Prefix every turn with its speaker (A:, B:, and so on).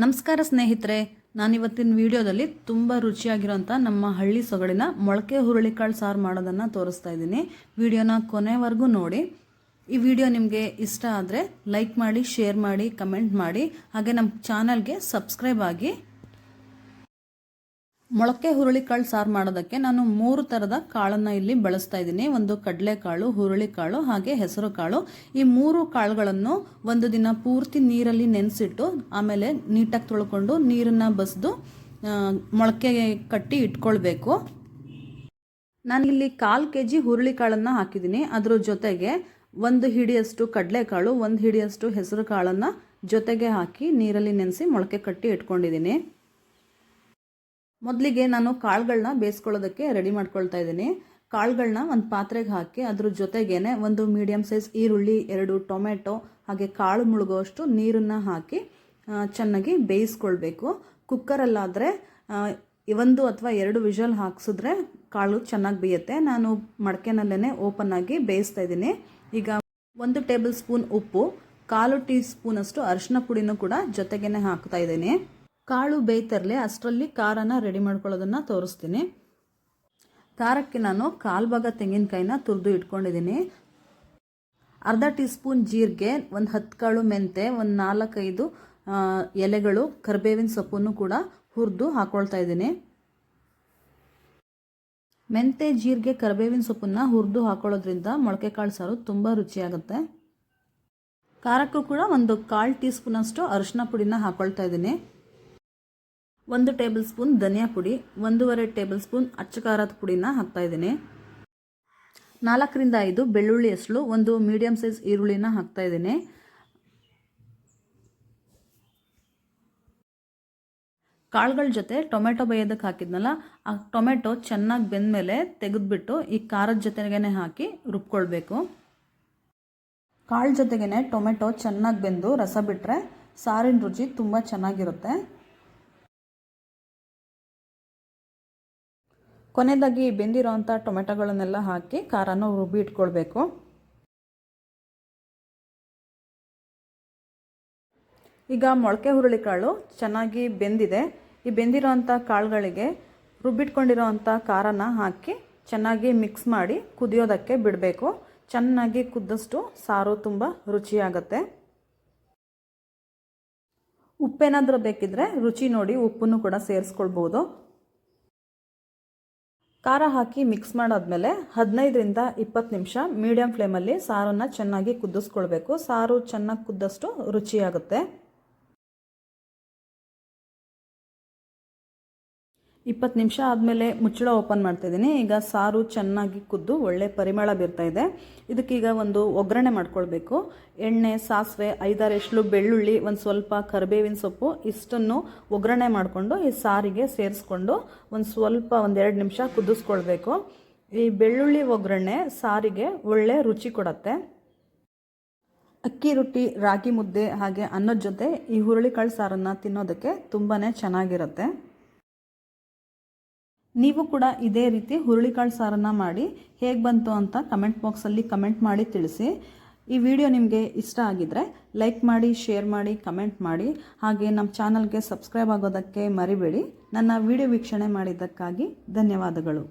A: ನಮಸ್ಕಾರ ಸ್ನೇಹಿತರೆ, ನಾನಿವತ್ತಿನ ವಿಡಿಯೋದಲ್ಲಿ ತುಂಬ ರುಚಿಯಾಗಿರೋಂಥ ನಮ್ಮ ಹಳ್ಳಿ ಸೊಗಡಿನ ಮೊಳಕೆ ಹುರುಳಿಕಾಳು ಸಾರು ಮಾಡೋದನ್ನು ತೋರಿಸ್ತಾ ಇದ್ದೀನಿ. ವಿಡಿಯೋನ ಕೊನೆವರೆಗೂ ನೋಡಿ. ಈ ವಿಡಿಯೋ ನಿಮಗೆ ಇಷ್ಟ ಆದರೆ ಲೈಕ್ ಮಾಡಿ, ಶೇರ್ ಮಾಡಿ, ಕಮೆಂಟ್ ಮಾಡಿ. ಹಾಗೆ ನಮ್ಮ ಚಾನಲ್ಗೆ ಸಬ್ಸ್ಕ್ರೈಬ್ ಆಗಿ ಮೊಳಕೆ ಹುರುಳಿಕಾಳು ಸಾರು ಮಾಡೋದಕ್ಕೆ ನಾನು ಮೂರು ಥರದ ಕಾಳನ್ನು ಇಲ್ಲಿ ಬಳಸ್ತಾ ಇದ್ದೀನಿ. ಒಂದು ಕಡಲೆಕಾಳು ಹುರುಳಿಕಾಳು ಹಾಗೆ ಹೆಸರು ಕಾಳು. ಈ ಮೂರು ಕಾಳುಗಳನ್ನು ಒಂದು ದಿನ ಪೂರ್ತಿ ನೀರಲ್ಲಿ ನೆನೆಸಿಟ್ಟು, ಆಮೇಲೆ ನೀಟಾಗಿ ತೊಳ್ಕೊಂಡು ನೀರನ್ನು ಬಸಿದು ಮೊಳಕೆ ಕಟ್ಟಿ ಇಟ್ಕೊಳ್ಬೇಕು. ನಾನಿಲ್ಲಿ ಕಾಲು ಕೆ ಜಿ ಹುರುಳಿಕಾಳನ್ನು ಹಾಕಿದ್ದೀನಿ. ಅದ್ರ ಜೊತೆಗೆ ಒಂದು ಹಿಡಿಯಷ್ಟು ಕಡಲೆಕಾಳು ಒಂದು ಹಿಡಿಯಷ್ಟು ಹೆಸರು ಕಾಳನ್ನು ಜೊತೆಗೆ ಹಾಕಿ ನೀರಲ್ಲಿ ನೆನೆಸಿ ಮೊಳಕೆ ಕಟ್ಟಿ ಇಟ್ಕೊಂಡಿದ್ದೀನಿ. ಮೊದಲಿಗೆ ನಾನು ಕಾಳುಗಳನ್ನ ಬೇಯಿಸ್ಕೊಳ್ಳೋದಕ್ಕೆ ರೆಡಿ ಮಾಡ್ಕೊಳ್ತಾ ಇದ್ದೀನಿ. ಕಾಳುಗಳನ್ನ ಒಂದು ಪಾತ್ರೆಗೆ ಹಾಕಿ ಅದ್ರ ಜೊತೆಗೇನೆ ಒಂದು ಮೀಡಿಯಮ್ ಸೈಜ್ ಈರುಳ್ಳಿ, ಎರಡು ಟೊಮೆಟೊ ಹಾಗೆ ಕಾಳು ಮುಳುಗುವಷ್ಟು ನೀರನ್ನು ಹಾಕಿ ಚೆನ್ನಾಗಿ ಬೇಯಿಸ್ಕೊಳ್ಬೇಕು. ಕುಕ್ಕರಲ್ಲಾದರೆ ಒಂದು ಅಥವಾ ಎರಡು ವಿಷಲ್ ಹಾಕ್ಸಿದ್ರೆ ಕಾಳು ಚೆನ್ನಾಗಿ ಬೇಯುತ್ತೆ. ನಾನು ಮಡಕೆನಲ್ಲೇ ಓಪನ್ ಆಗಿ ಬೇಯಿಸ್ತಾ ಇದ್ದೀನಿ. ಈಗ ಒಂದು ಟೇಬಲ್ ಸ್ಪೂನ್ ಉಪ್ಪು, ಕಾಲು ಟೀ ಸ್ಪೂನಷ್ಟು ಅರಿಶಿನ ಪುಡಿನೂ ಕೂಡ ಜೊತೆಗೇನೆ ಹಾಕ್ತಾ ಇದ್ದೀನಿ. ಕಾಳು ಬೇಯ್ತಿರಲಿ, ಅಷ್ಟರಲ್ಲಿ ಖಾರನ ರೆಡಿ ಮಾಡ್ಕೊಳ್ಳೋದನ್ನು ತೋರಿಸ್ತೀನಿ. ಖಾರಕ್ಕೆ ನಾನು ಕಾಲು ಭಾಗ ತೆಂಗಿನಕಾಯಿನ ತುರಿದು ಇಟ್ಕೊಂಡಿದ್ದೀನಿ. ಅರ್ಧ ಟೀ ಸ್ಪೂನ್ ಜೀರಿಗೆ, ಒಂದು ಹತ್ತು ಕಾಳು ಮೆಂತೆ, ಒಂದು ನಾಲ್ಕೈದು ಎಲೆಗಳು, ಕರಿಬೇವಿನ ಸೊಪ್ಪನ್ನು ಕೂಡ ಹುರಿದು ಹಾಕ್ಕೊಳ್ತಾ ಇದ್ದೀನಿ. ಮೆಂತೆ, ಜೀರಿಗೆ, ಕರಿಬೇವಿನ ಸೊಪ್ಪನ್ನು ಹುರಿದು ಹಾಕೊಳ್ಳೋದ್ರಿಂದ ಮೊಳಕೆ ಕಾಳು ಸಾರು ತುಂಬ ರುಚಿಯಾಗುತ್ತೆ. ಖಾರಕ್ಕೂ ಕೂಡ ಒಂದು ಕಾಲು ಟೀ ಸ್ಪೂನಷ್ಟು ಅರಿಶಿನ ಪುಡಿನ ಹಾಕ್ಕೊಳ್ತಾ ಇದ್ದೀನಿ. ಒಂದು ಟೇಬಲ್ ಸ್ಪೂನ್ ಧನಿಯಾ ಪುಡಿ, ಒಂದೂವರೆ ಟೇಬಲ್ ಸ್ಪೂನ್ ಅಚ್ಚ ಖಾರದ ಪುಡಿನ ಹಾಕ್ತಾಯಿದ್ದೀನಿ ನಾಲ್ಕರಿಂದ ಐದು ಬೆಳ್ಳುಳ್ಳಿ ಹೆಸಳು ಒಂದು ಮೀಡಿಯಮ್ ಸೈಜ್ ಈರುಳ್ಳಿನ ಹಾಕ್ತಾಯಿದ್ದೀನಿ ಕಾಳುಗಳ ಜೊತೆ ಟೊಮೆಟೊ ಬೇಯೋದಕ್ಕೆ ಹಾಕಿದ್ನಲ್ಲ, ಆ ಟೊಮೆಟೊ ಚೆನ್ನಾಗಿ ಬೆಂದಮೇಲೆ ತೆಗೆದುಬಿಟ್ಟು ಈ ಖಾರದ ಜೊತೆಗೇ ಹಾಕಿ ರುಬ್ಕೊಳ್ಬೇಕು. ಕಾಳು ಜೊತೆಗೇ ಟೊಮೆಟೊ ಚೆನ್ನಾಗಿ ಬೆಂದು ರಸ ಬಿಟ್ಟರೆ ಸಾರಿನ ರುಚಿ ತುಂಬ ಚೆನ್ನಾಗಿರುತ್ತೆ. ಕೊನೆಯದಾಗಿ ಬೆಂದಿರೋವಂಥ ಟೊಮೆಟೊಗಳನ್ನೆಲ್ಲ ಹಾಕಿ ಖಾರನ ರುಬ್ಬಿ ಇಟ್ಕೊಳ್ಬೇಕು. ಈಗ ಮೊಳಕೆ ಹುರುಳಿಕಾಳು ಚೆನ್ನಾಗಿ ಬೆಂದಿದೆ. ಈ ಬೆಂದಿರೋವಂಥ ಕಾಳುಗಳಿಗೆ ರುಬ್ಬಿಟ್ಕೊಂಡಿರೋವಂಥ ಖಾರನ ಹಾಕಿ ಚೆನ್ನಾಗಿ ಮಿಕ್ಸ್ ಮಾಡಿ ಕುದಿಯೋದಕ್ಕೆ ಬಿಡಬೇಕು. ಚೆನ್ನಾಗಿ ಕುದ್ದಷ್ಟು ಸಾರು ತುಂಬ ರುಚಿಯಾಗತ್ತೆ. ಉಪ್ಪೇನಾದರೂ ಬೇಕಿದ್ರೆ ರುಚಿ ನೋಡಿ ಉಪ್ಪನ್ನು ಕೂಡ ಸೇರಿಸ್ಕೊಳ್ಬೋದು. ಖಾರ ಹಾಕಿ ಮಿಕ್ಸ್ ಮಾಡಾದ್ಮೇಲೆ ಹದಿನೈದರಿಂದ ಇಪ್ಪತ್ತು ನಿಮಿಷ ಮೀಡಿಯಂ ಫ್ಲೇಮಲ್ಲಿ ಸಾರನ್ನು ಚೆನ್ನಾಗಿ ಕುದಿಸ್ಕೊಳ್ಬೇಕು. ಸಾರು ಚೆನ್ನಾಗಿ ಕುದ್ದಷ್ಟು ರುಚಿಯಾಗುತ್ತೆ. ಇಪ್ಪತ್ತು ನಿಮಿಷ ಆದಮೇಲೆ ಮುಚ್ಚಳ ಓಪನ್ ಮಾಡ್ತಾಯಿದ್ದೀನಿ ಈಗ ಸಾರು ಚೆನ್ನಾಗಿ ಕುದ್ದು ಒಳ್ಳೆ ಪರಿಮಳ ಬೀರ್ತಾ ಇದೆ. ಇದಕ್ಕೀಗ ಒಂದು ಒಗ್ಗರಣೆ ಮಾಡ್ಕೊಳ್ಬೇಕು. ಎಣ್ಣೆ, ಸಾಸಿವೆ, ಐದಾರು ಬೆಳ್ಳುಳ್ಳಿ, ಒಂದು ಸ್ವಲ್ಪ ಕರಿಬೇವಿನ ಸೊಪ್ಪು, ಇಷ್ಟನ್ನು ಒಗ್ಗರಣೆ ಮಾಡಿಕೊಂಡು ಈ ಸಾರಿಗೆ ಸೇರಿಸ್ಕೊಂಡು ಒಂದು ಸ್ವಲ್ಪ ಒಂದೆರಡು ನಿಮಿಷ ಕುದಿಸ್ಕೊಳ್ಬೇಕು. ಈ ಬೆಳ್ಳುಳ್ಳಿ ಒಗ್ಗರಣೆ ಸಾರಿಗೆ ಒಳ್ಳೆ ರುಚಿ ಕೊಡತ್ತೆ. ಅಕ್ಕಿ ರೊಟ್ಟಿ, ರಾಗಿ ಮುದ್ದೆ ಹಾಗೆ ಅನ್ನದ ಜೊತೆ ಈ ಹುರುಳಿಕಾಳು ಸಾರನ್ನು ತಿನ್ನೋದಕ್ಕೆ ತುಂಬಾ ಚೆನ್ನಾಗಿರುತ್ತೆ. ನೀವು ಕೂಡ ಇದೇ ರೀತಿ ಹುರುಳಿಕಾಳು ಸಾರನ್ನು ಮಾಡಿ ಹೇಗೆ ಬಂತು ಅಂತ ಕಮೆಂಟ್ ಬಾಕ್ಸಲ್ಲಿ ಕಮೆಂಟ್ ಮಾಡಿ ತಿಳಿಸಿ. ಈ ವಿಡಿಯೋ ನಿಮಗೆ ಇಷ್ಟ ಆಗಿದ್ರೆ ಲೈಕ್ ಮಾಡಿ, ಶೇರ್ ಮಾಡಿ, ಕಮೆಂಟ್ ಮಾಡಿ. ಹಾಗೆ ನಮ್ಮ ಚಾನಲ್ಗೆ ಸಬ್ಸ್ಕ್ರೈಬ್ ಆಗೋದಕ್ಕೆ ಮರಿಬೇಡಿ. ನನ್ನ ವಿಡಿಯೋ ವೀಕ್ಷಣೆ ಮಾಡಿದ್ದಕ್ಕಾಗಿ ಧನ್ಯವಾದಗಳು.